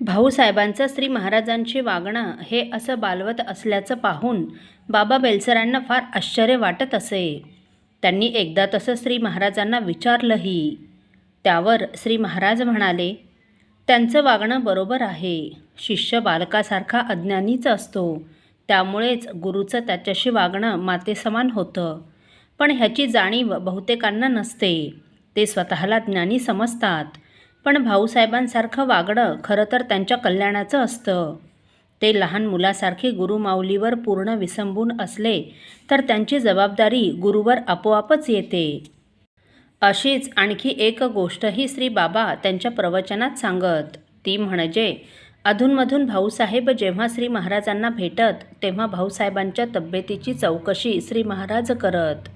भाऊसाहेबांचं श्री महाराजांशी वागणं हे असं बालवत असल्याचं पाहून बाबा बेलसरांना फार आश्चर्य वाटत असे. त्यांनी एकदा तसं श्री महाराजांना विचारलंही. त्यावर श्री महाराज म्हणाले त्यांचं वागणं बरोबर आहे. शिष्य बालकासारखा अज्ञानीच असतो. त्यामुळेच गुरुचं त्याच्याशी वागणं मातेसमान होतं. पण ह्याची जाणीव बहुतेकांना नसते. ते स्वतःला ज्ञानी समजतात. पण भाऊसाहेबांसारखं वागणं खरं तर त्यांच्या कल्याणाचं असतं. ते लहान मुलासारखे गुरुमाऊलीवर पूर्ण विसंबून असले तर त्यांची जबाबदारी गुरुवर आपोआपच येते. अशीच आणखी एक गोष्टही श्री बाबा त्यांच्या प्रवचनात सांगत. ती म्हणजे अधूनमधून भाऊसाहेब जेव्हा श्री महाराजांना भेटत तेव्हा भाऊसाहेबांच्या तब्येतीची चौकशी श्री महाराज करत.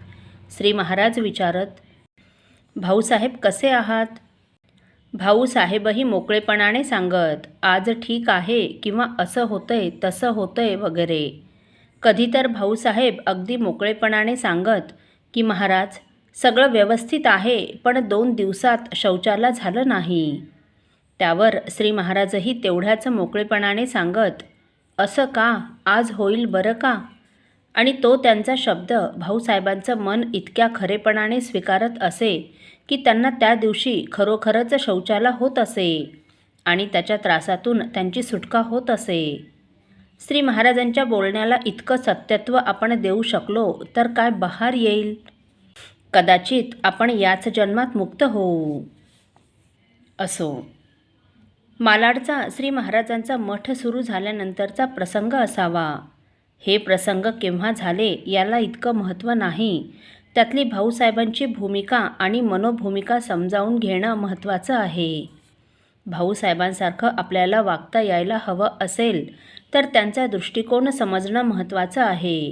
श्री महाराज विचारत भाऊसाहेब कसे आहात? भाऊसाहेबही मोकळेपणाने सांगत आज ठीक आहे किंवा असं होतंय तसं होतंय वगैरे. कधी तर भाऊसाहेब अगदी मोकळेपणाने सांगत की महाराज सगळं व्यवस्थित आहे पण दोन दिवसात शौचाला झालं नाही. त्यावर श्री महाराजही तेवढ्याच मोकळेपणाने सांगत असं का? आज होईल बरं का? आणि तो त्यांचा शब्द भाऊसाहेबांचं मन इतक्या खरेपणाने स्वीकारत असे की त्यांना त्या दिवशी खरोखरच शौचाला होत असे आणि त्याच्या त्रासातून त्यांची सुटका होत असे. श्री महाराजांच्या बोलण्याला इतकं सत्यत्व आपण देऊ शकलो तर काय बहार येईल? कदाचित आपण याच जन्मात मुक्त होऊ. असो. मालाडचा श्री महाराजांचा मठ सुरू झाल्यानंतरचा प्रसंग असावा. हे प्रसंग केव्हा झाले याला इतकं महत्त्व नाही. त्यातली भाऊसाहेबांची भूमिका आणि मनोभूमिका समजावून घेणं महत्त्वाचं आहे. भाऊसाहेबांसारखं आपल्याला वागता यायला हवं असेल तर त्यांचा दृष्टिकोन समजणं महत्त्वाचं आहे.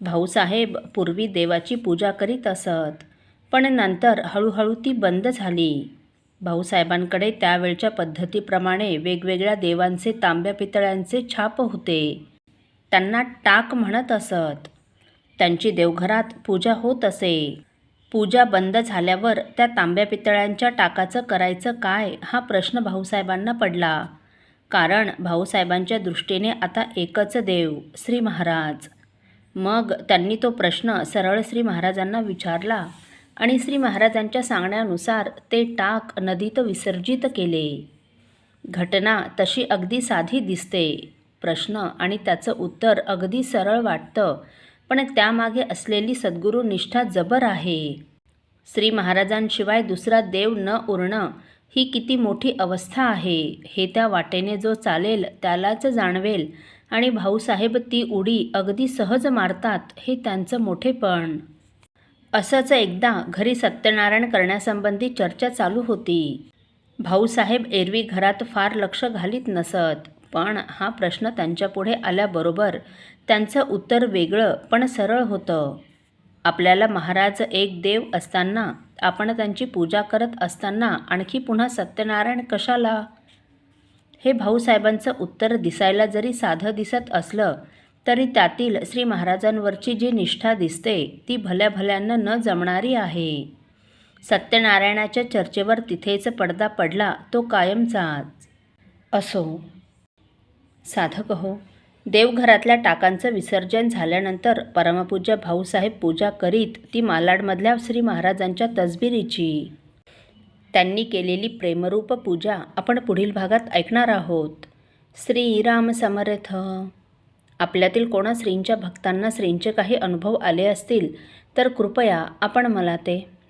भाऊसाहेब पूर्वी देवाची पूजा करीत असत पण नंतर हळूहळू ती बंद झाली. भाऊसाहेबांकडे त्यावेळच्या पद्धतीप्रमाणे वेगवेगळ्या देवांचे तांब्या पितळ्यांचे छाप होते. त्यांना टाक म्हणत असत. त्यांची देवघरात पूजा होत असे. पूजा बंद झाल्यावर त्या तांब्या पितळ्यांच्या टाकाचं करायचं काय हा प्रश्न भाऊसाहेबांना पडला. कारण भाऊसाहेबांच्या दृष्टीने आता एकच देव श्री महाराज. मग त्यांनी तो प्रश्न सरळ श्री महाराजांना विचारला आणि श्री महाराजांच्या सांगण्यानुसार ते टाक नदीत विसर्जित केले. घटना तशी अगदी साधी दिसते. प्रश्न आणि त्याचं उत्तर अगदी सरळ वाटतं पण त्यामागे असलेली सद्गुरू निष्ठा जबर आहे. श्री महाराजांशिवाय दुसरा देव न उरणं ही किती मोठी अवस्था आहे हे त्या वाटेने जो चालेल त्यालाच जाणवेल आणि भाऊसाहेब ती उडी अगदी सहज मारतात हे त्यांचं मोठेपण. असंच एकदा घरी सत्यनारायण करण्यासंबंधी चर्चा चालू होती. भाऊसाहेब एरवी घरात फार लक्ष घालीत नसत. पण हा प्रश्न त्यांच्यापुढे आल्याबरोबर त्यांचं उत्तर वेगळं पण सरळ होतं. आपल्याला महाराज एक देव असताना आपण त्यांची पूजा करत असताना आणखी पुन्हा सत्यनारायण कशाला? हे भाऊसाहेबांचं उत्तर दिसायला जरी साधं दिसत असलं तरी त्यातील श्री महाराजांवरची जी निष्ठा दिसते ती भल्या भल्यांना न जमणारी आहे. सत्यनारायणाच्या चर्चेवर तिथेच पडदा पडला तो कायमचाच असो. साधक हो. देवघरातल्या टाकांचं विसर्जन झाल्यानंतर परमपूज्य भाऊसाहेब पूजा करीत ती मालाडमधल्या श्री महाराजांच्या तसबिरीची. त्यांनी केलेली प्रेमरूप पूजा आपण पुढील भागात ऐकणार आहोत. श्रीराम समर्थ. आपल्यातील कोणा श्रींच्या भक्तांना श्रींचे काही अनुभव आले असतील तर कृपया आपण मला ते